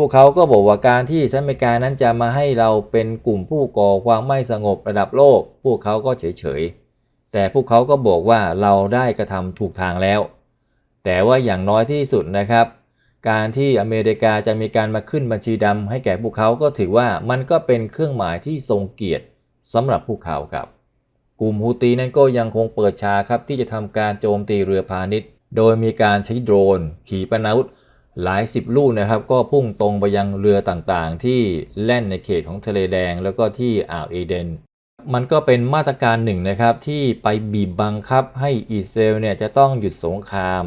พวกเขาก็บอกว่าการที่สหรัฐอเมริกานั้นจะมาให้เราเป็นกลุ่มผู้ก่อความไม่สงบระดับโลก พวกเขาก็เฉยๆ แต่พวกเขาก็บอกว่าเราได้กระทำถูกทางแล้ว แต่ว่าอย่างน้อยที่สุดนะครับ การที่อเมริกาจะมีการมาขึ้นบัญชีดำให้แก่พวกเขาก็ถือว่ามันก็เป็นเครื่องหมายที่ทรงเกียรติสำหรับพวกเขาครับ กลุ่มฮูตีนั้นก็ยังคงเปิดฉากครับที่จะทำการโจมตีเรือพาณิชย์ โดยมีการใช้โดรน ขีปนาวุธ หลายสิบลูกนะครับ ก็พุ่งตรงไปยังเรือต่างๆ ที่แล่นในเขตของทะเลแดง แล้วก็ที่อ่าวเอเดน มันก็เป็นมาตรการหนึ่งนะครับ ที่ไปบีบบังคับให้อิสราเอลเนี่ยจะต้องหยุดสงคราม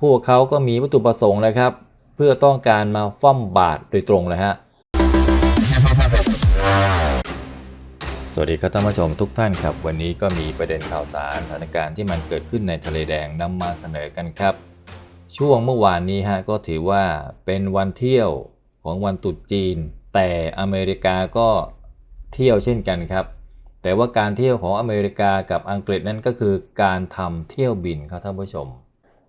พวกเขาก็มีวัตถุประสงค์นะครับ เพื่อต้องการมาฟ้อมบาตรโดยตรงเลยฮะสวัสดีครับท่านผู้ชมทุกท่านครับ วันนี้ก็มีประเด็นข่าวสารสถานการณ์ที่มันเกิดขึ้นในทะเลแดงนำมาเสนอกันครับ ช่วงเมื่อวานนี้ฮะก็ถือว่าเป็นวันเที่ยวของวันตรุษจีน แต่อเมริกาก็เที่ยวเช่นกันครับ แต่ว่าการเที่ยวของอเมริกากับอังกฤษนั้นก็คือการทำเที่ยวบินครับท่านผู้ชม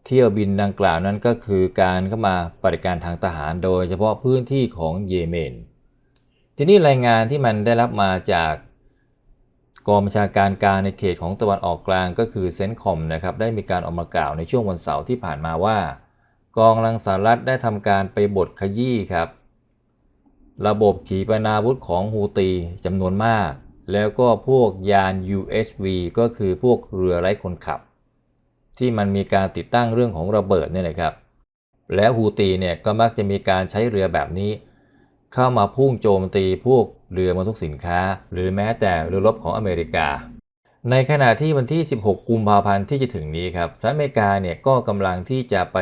เที่ยวบินดังกล่าวนั้นก็คือการเข้ามาปฏิการทางทหารโดยเฉพาะพื้นที่ของเยเมน ทีนี้รายงานที่มันได้รับมาจาก กองบัญชาการการในเขตของตะวันออกกลางก็คือเซนคอมนะครับได้มีการออกมากล่าวในช่วงวันเสาร์ที่ผ่านมาว่า กองลังสหรัฐได้ทำการไปบดขยี้ครับ ระบบขีปนาวุธของฮูตีจำนวนมาก แล้วก็พวกยาน USV ก็คือพวกเรือไร้คนขับ ที่มันมีการติดตั้งเรื่องของระเบิดเนี่ยนะครับ แล้วฮูตีเนี่ยก็มักจะมีการใช้เรือแบบนี้ เข้ามาพุ่งโจมตีพวกเรือบรรทุกสินค้า หรือแม้แต่เรือรบของอเมริกา ในขณะที่วันที่ 16 กุมภาพันธ์ที่จะถึงนี้ครับสหรัฐอเมริกาเนี่ยก็กำลังที่จะไป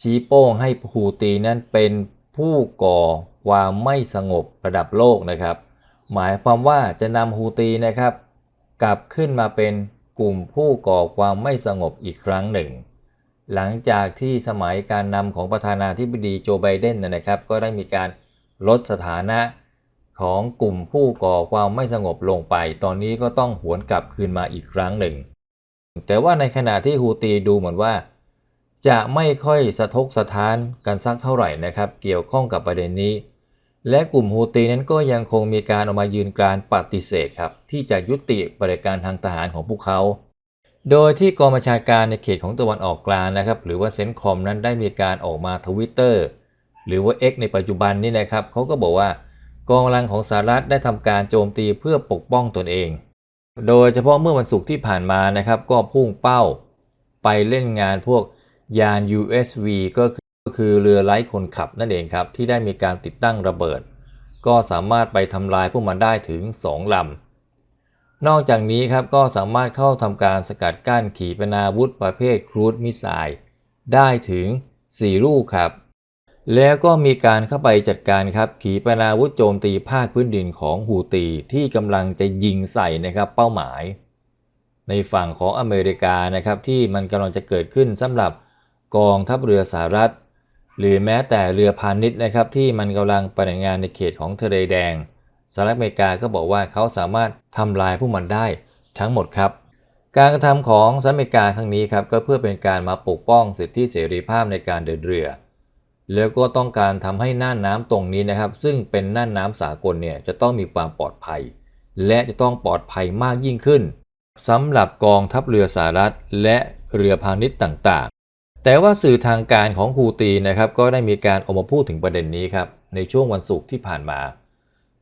ชี้โป้งให้ฮูตีนั้นเป็นผู้ก่อความไม่สงบระดับโลกนะครับ หมายความว่าจะนำฮูตีนะครับกลับขึ้นมาเป็นกลุ่มผู้ก่อความไม่สงบอีกครั้งหนึ่ง หลังจากที่สมัยการนำของประธานาธิบดีโจไบเดนนะนะครับ ก็ได้มีการ ลดสถานะของกลุ่มผู้ก่อความไม่สงบลงไป ตอนนี้ก็ต้องหวนกลับคืนมาอีกครั้งหนึ่ง แต่ว่าในขณะที่ฮูตีดูเหมือนว่า จะไม่ค่อยสะทกสะท้านกันสักเท่าไหร่นะครับ เกี่ยวข้องกับประเด็นนี้ และกลุ่มฮูตีนั้นก็ยังคงมีการออกมายืนการปฏิเสธครับที่จะยุติบัติการทางทหารของพวกเขา โดยที่กองบัญชาการในเขตของตะวันออกกลางนะครับ หรือว่าเซนคอมนั้นได้มีการออกมาทวิตเตอร์ หรือว่า X ในปัจจุบันนี้นะครับเขาก็บอกว่ากองกำลังของสหรัฐได้ทำการโจมตีเพื่อปกป้องตนเอง โดยเฉพาะเมื่อวันศุกร์ที่ผ่านมานะครับ ก็พุ่งเป้าไปเล่นงานพวกยาน USV ก็คือเรือไร้คนขับนั่นเองครับ ที่ได้มีการติดตั้งระเบิด ก็สามารถไปทำลายพวกมันได้ถึง 2ลำ นอกจากนี้ครับก็สามารถเข้าทำการสกัดกั้นขีปนาวุธประเภทครูซมิสไซล์ได้ถึง4ลูกครับ แล้วก็มีการเข้าไปจัดการครับ ขีปนาวุธโจมตีภาคพื้นดินของฮูตีที่กำลังจะยิงใส่นะครับเป้าหมาย ในฝั่งของอเมริกานะครับที่มันกำลังจะเกิดขึ้นสำหรับกองทัพเรือสหรัฐ หรือแม้แต่เรือพาณิชย์นะครับที่มันกำลังปฏิบัติงานในเขตของทะเลแดงสหรัฐอเมริกาก็บอกว่าเขาสามารถทำลายพวกมันได้ทั้งหมดครับการกระทำของสหรัฐอเมริกาครั้งนี้ครับก็เพื่อเป็นการมาปกป้องสิทธิเสรีภาพในการเดินเรือ แล้วก็ต้องการทำให้น่านน้ำตรงนี้นะครับ ซึ่งเป็นน่านน้ำสากลเนี่ยจะต้องมีความปลอดภัย และจะต้องปลอดภัยมากยิ่งขึ้นสำหรับกองทัพเรือสหรัฐ และเรือพาณิชย์ต่างๆ แต่ว่าสื่อทางการของฮูตีนะครับก็ได้มีการออกมาพูดถึงประเด็นนี้ครับในช่วงวันศุกร์ที่ผ่านมา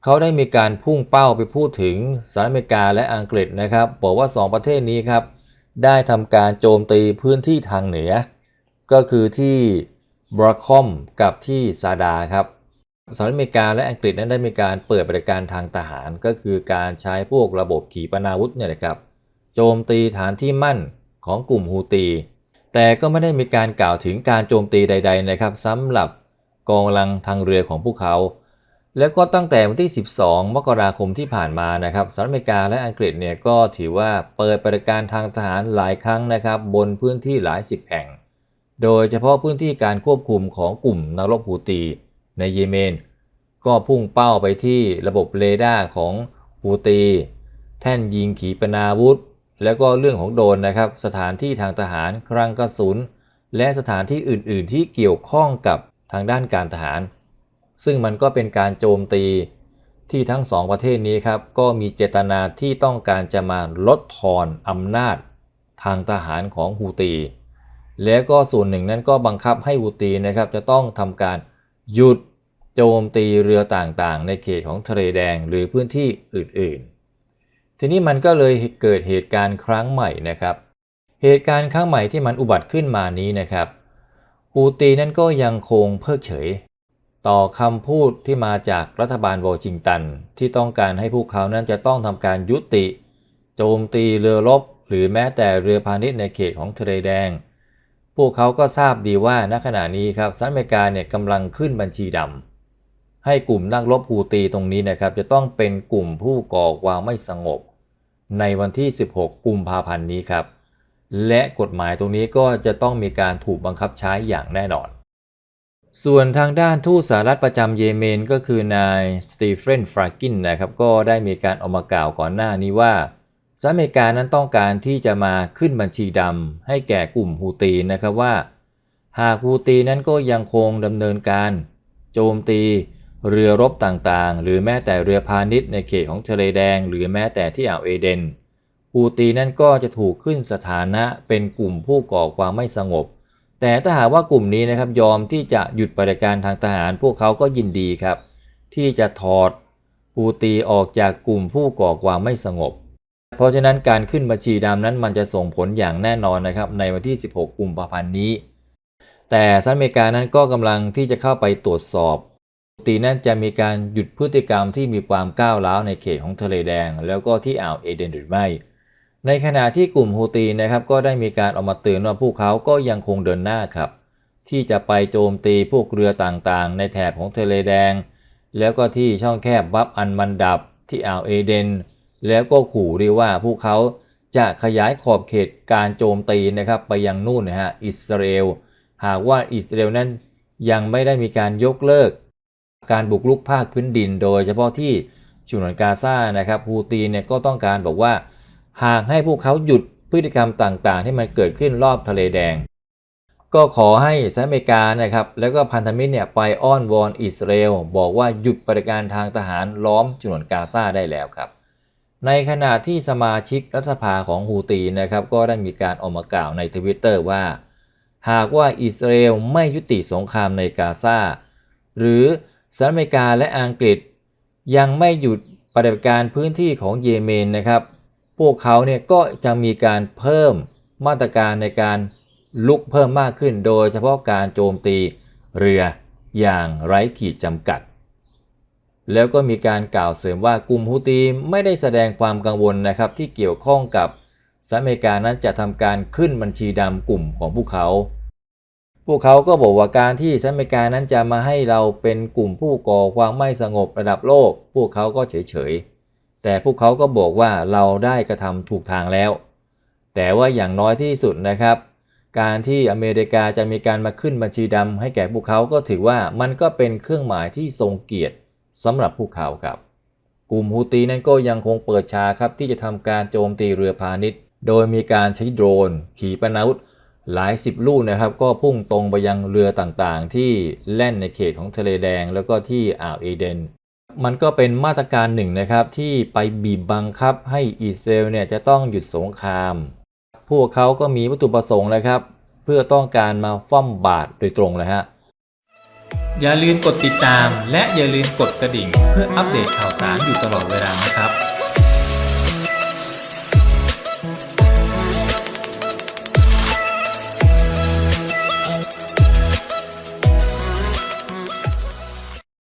เขาได้มีการพุ่งเป้าไปพูดถึงสหรัฐอเมริกาและอังกฤษนะครับ บอกว่า 2 ประเทศนี้ครับได้ทำการโจมตีพื้นที่ทางเหนือ ก็คือที่ บราคอมกับที่ซาดาครับสหรัฐอเมริกาและอังกฤษนั้นได้มีการเปิดบริการทางทหารก็คือการใช้พวกระบบขีปนาวุธเนี่ยนะครับโจมตีฐานที่มั่นของกลุ่มฮูตี แต่ก็ไม่ได้มีการกล่าวถึงการโจมตีใด ๆ นะครับสำหรับกองกำลังทางเรือของพวกเขา แล้วก็ตั้งแต่วันที่ 12 มกราคมที่ผ่านมานะครับสหรัฐอเมริกาและอังกฤษเนี่ยก็ถือว่าเปิดบัติการทางทหารหลายครั้งนะครับ บนพื้นที่หลายสิบแห่ง โดยเฉพาะพื้นที่การควบคุมของกลุ่มนักรบฮูตีในเยเมน ก็พุ่งเป้าไปที่ระบบเรดาร์ของฮูตี แท่นยิงขีปนาวุธ แล้วก็เรื่องของโดรนนะครับ สถานที่ทางทหารคลังกระสุน และสถานที่อื่น ๆ ที่เกี่ยวข้องกับทางด้านการทหาร ซึ่งมันก็เป็นการโจมตีที่ทั้งสองประเทศนี้ครับ ก็มีเจตนาที่ต้องการจะมาลดทอนอำนาจทางทหารของฮูตี แล้วก็ส่วนหนึ่งนั้นก็บังคับให้ฮูตีนะครับ จะต้องทำการหยุดโจมตีเรือต่างๆ ในเขตของทะเลแดงหรือพื้นที่อื่นๆ ทีนี้มันก็เลยเกิดเหตุการณ์ครั้งใหม่นะครับ เหตุการณ์ครั้งใหม่ที่มันอุบัติขึ้นมานี้นะครับฮูตีนั้นก็ยังคงเพิกเฉย ต่อคำพูดที่มาจากรัฐบาลวอชิงตัน ที่ต้องการให้พวกเขานั้นจะต้องทำการยุติ โจมตีเรือรบหรือแม้แต่เรือพาณิชย์ในเขตของทะเลแดง พวกเขาก็ทราบดีว่าณขณะนี้ครับสหรัฐอเมริกาเนี่ยกำลังขึ้นบัญชีดำให้กลุ่มนักรบฮูตีตรงนี้นะครับจะต้องเป็นกลุ่มผู้ก่อความไม่สงบ ในวันที่ 16 กุมภาพันธ์นี้ครับ และกฎหมายตรงนี้ก็จะต้องมีการถูกบังคับใช้อย่างแน่นอน ส่วนทางด้านทูตสหรัฐประจำเยเมนก็คือนายสตีเฟนฟรากินนะครับก็ได้มีการออกมากล่าวก่อนหน้านี้ว่า สหรัฐอเมริกานั้นต้องการที่จะมาขึ้นบัญชีดำให้แก่กลุ่มฮูตีนะครับว่า หากฮูตีนั้นก็ยังคงดำเนินการ โจมตีเรือรบต่างๆ หรือแม้แต่เรือพาณิชย์ในเขตของทะเลแดง หรือแม้แต่ที่อ่าวเอเดนฮูตีนั้นก็จะถูกขึ้นสถานะเป็นกลุ่มผู้ก่อความไม่สงบ แต่ถ้าหากว่ากลุ่มนี้นะครับยอมที่จะหยุดปฏิบัติการทางทหารพวกเขาก็ยินดีครับ ที่จะถอดฮูตีออกจากกลุ่มผู้ก่อความไม่สงบ เพราะฉะนั้นการขึ้นบัญชีดำนั้นมันจะส่งผลอย่างแน่นอนนะครับในวันที่ 16 กุมภาพันธ์นี้ แต่สหรัฐอเมริกานั้นก็กำลังที่จะเข้าไปตรวจสอบฮูตีนั้นจะมีการหยุดพฤติกรรมที่มีความก้าวร้าวในเขตของทะเลแดง แล้วก็ที่อ่าวเอเดนหรือไม่ ในขณะที่กลุ่มฮูตีนะครับก็ได้มีการออกมาเตือนว่าพวกเขาก็ยังคงเดินหน้าครับที่จะไปโจมตีพวกเรือต่างๆ ในแถบของทะเลแดง แล้วก็ที่ช่องแคบบับอันมันดับที่อ่าวเอเดน แล้วก็ขู่ด้วยว่าพวกเขาจะขยายขอบเขตการโจมตีนะครับไปยังนู่นนะฮะอิสราเอล หากว่าอิสราเอลนั้นยังไม่ได้มีการยกเลิก การบุกรุกภาคพื้นดิน โดยเฉพาะที่ฉนวนกาซานะครับฮูตีเนี่ยก็ต้องการบอกว่า หากให้พวกเขาหยุดพฤติกรรมต่างๆ ที่มันเกิดขึ้นรอบทะเลแดง ก็ขอให้สหรัฐอเมริกานะครับแล้วก็พันธมิตรเนี่ยไปอ้อนวอนอิสราเอลบอกว่าหยุดปฏิการทางทหารล้อมฉนวนกาซาได้แล้วครับ ในขณะที่สมาชิกรัฐสภาของฮูตีนะครับก็ได้มีการออกมากล่าวในทวิตเตอร์ว่า หากว่าอิสราเอลไม่ยุติสงครามในกาซาหรือสหรัฐอเมริกาและอังกฤษ ยังไม่หยุดปฏิบัติการพื้นที่ของเยเมนนะครับ พวกเขาเนี่ยก็จะมีการเพิ่มมาตรการในการลุกเพิ่มมากขึ้น โดยเฉพาะการโจมตีเรืออย่างไร้ขีดจำกัด แล้วก็มีการกล่าวเสริมว่ากลุ่มฮูตีไม่ได้แสดงความกังวลนะครับที่เกี่ยวข้องกับสหรัฐอเมริกานั้นจะทำการขึ้นบัญชีดำกลุ่มของพวกเขา พวกเขาก็บอกว่าการที่สหรัฐอเมริกานั้นจะมาให้เราเป็นกลุ่มผู้ก่อความไม่สงบระดับโลก พวกเขาก็เฉยๆ แต่พวกเขาก็บอกว่าเราได้กระทำถูกทางแล้ว แต่ว่าอย่างน้อยที่สุดนะครับ การที่อเมริกาจะมีการมาขึ้นบัญชีดำให้แก่พวกเขาก็ถือว่ามันก็เป็นเครื่องหมายที่ทรงเกียรติ สำหรับพวกเขาครับ กลุ่มฮูตีนั้นก็ยังคงเปิดฉากครับที่จะทำการโจมตีเรือพาณิชย์ โดยมีการใช้โดรน ขีปนาวุธหลายสิบลูกนะครับ ก็พุ่งตรงไปยังเรือต่างๆ ที่แล่นในเขตของทะเลแดง แล้วก็ที่อ่าวเอเดน มันก็เป็นมาตรการหนึ่งนะครับ ที่ไปบีบบังคับให้อิสราเอลเนี่ยจะต้องหยุดสงคราม พวกเขาก็มีวัตถุประสงค์นะครับ เพื่อต้องการมาฟ้อมบาตรโดยตรงเลยฮะ อย่าลืมกดติดตาม และอย่าลืมกดกระดิ่ง เพื่ออัปเดตข่าวสารอยู่ตลอดเวลานะครับ